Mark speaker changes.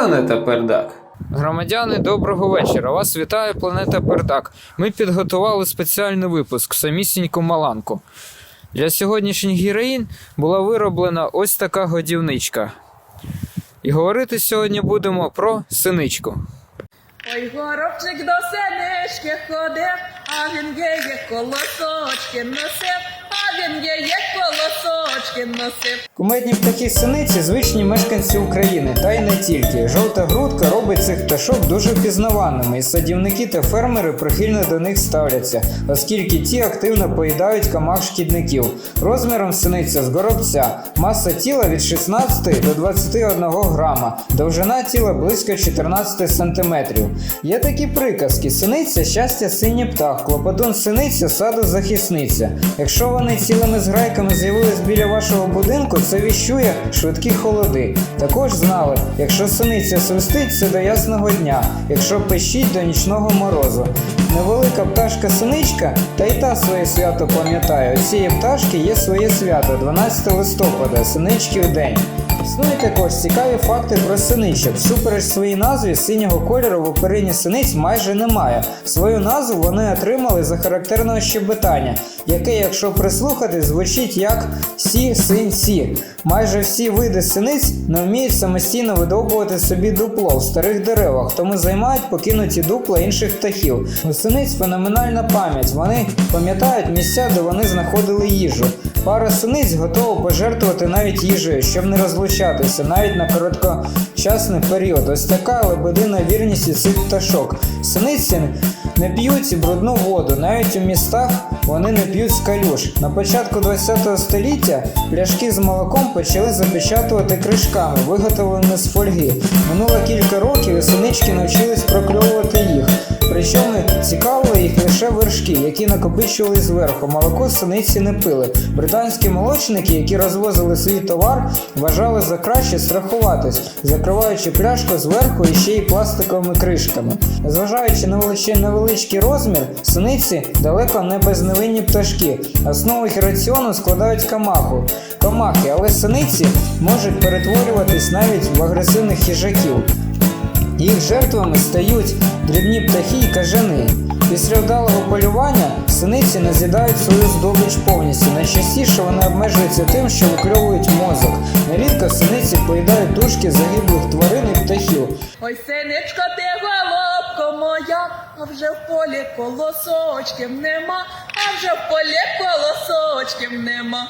Speaker 1: Планета Пердак.
Speaker 2: Громадяни, доброго вечора. Вас вітає планета Пердак. Ми підготували спеціальний випуск самісіньку Маланку. Для сьогоднішніх героїн була вироблена ось така годівничка. І говорити сьогодні будемо про синичку.
Speaker 3: Ой, горобчик до синички ходив, а він є колосочки носив, він є колосочки носив.
Speaker 2: Кумедні птахи синиці звичні мешканці України, та й не тільки. Жовта грудка робить цих пташок дуже впізнаваними, і садівники та фермери прихильно до них ставляться, оскільки ті активно поїдають камах шкідників. Розміром синиця з горобця, маса тіла від 16 до 21 грама, довжина тіла близько 14 сантиметрів. Є такі приказки: синиця щастя синій птах, клопотун синиця саду захисниця. Якщо вони цілими зграйками з'явились біля вашого будинку, це віщує швидкі холоди. Також знали, якщо синиця свистить, це до ясного дня, якщо пищить до нічного морозу. Невелика пташка синичка, та й та своє свято пам'ятає. У цієї пташки є своє свято 12 листопада, синички в день. Існують також цікаві факти про синичок. Всупереч своїй назві синього кольору в оперині синиць майже немає. Свою назву вони отримали за характерного щебетання, яке, якщо прислухати, звучить як сі синь сі. Майже всі види синиць не вміють самостійно видовбувати собі дупло в старих деревах, тому займають покинуті дупла інших птахів. У синиць феноменальна пам'ять. Вони пам'ятають місця, де вони знаходили їжу. Пара синиць готова пожертвувати навіть їжею, щоб не розлучатися, навіть на короткочасний період. Ось така лебедина вірність у цих пташок. Синиці не п'ють брудну воду, навіть у містах вони не п'ють з калюш. На початку ХХ століття пляшки з молоком почали запечатувати кришками, виготовленими з фольги. Минуло кілька років і синички навчились прокльовувати їх. Які накопичували зверху. Молоко синиці не пили. Британські молочники, які розвозили свій товар, вважали за краще страхуватись, закриваючи пляшку зверху і ще й пластиковими кришками. Зважаючи на невеличкий розмір, синиці далеко не безневинні пташки. Основу їх раціону складають камаху. Камахи, але синиці можуть перетворюватись навіть в агресивних хижаків. Їх жертвами стають дрібні птахи і кажани. Після вдалого полювання синиці не з'їдають свою здобич повністю. Найчастіше вони обмежуються тим, що викльовують мозок. Нерідко синиці поїдають дужки загиблих тварин і птахів.
Speaker 3: Ой, синичко, ти голубко моя, а вже в полі колосочків нема, а вже в полі колосочків нема.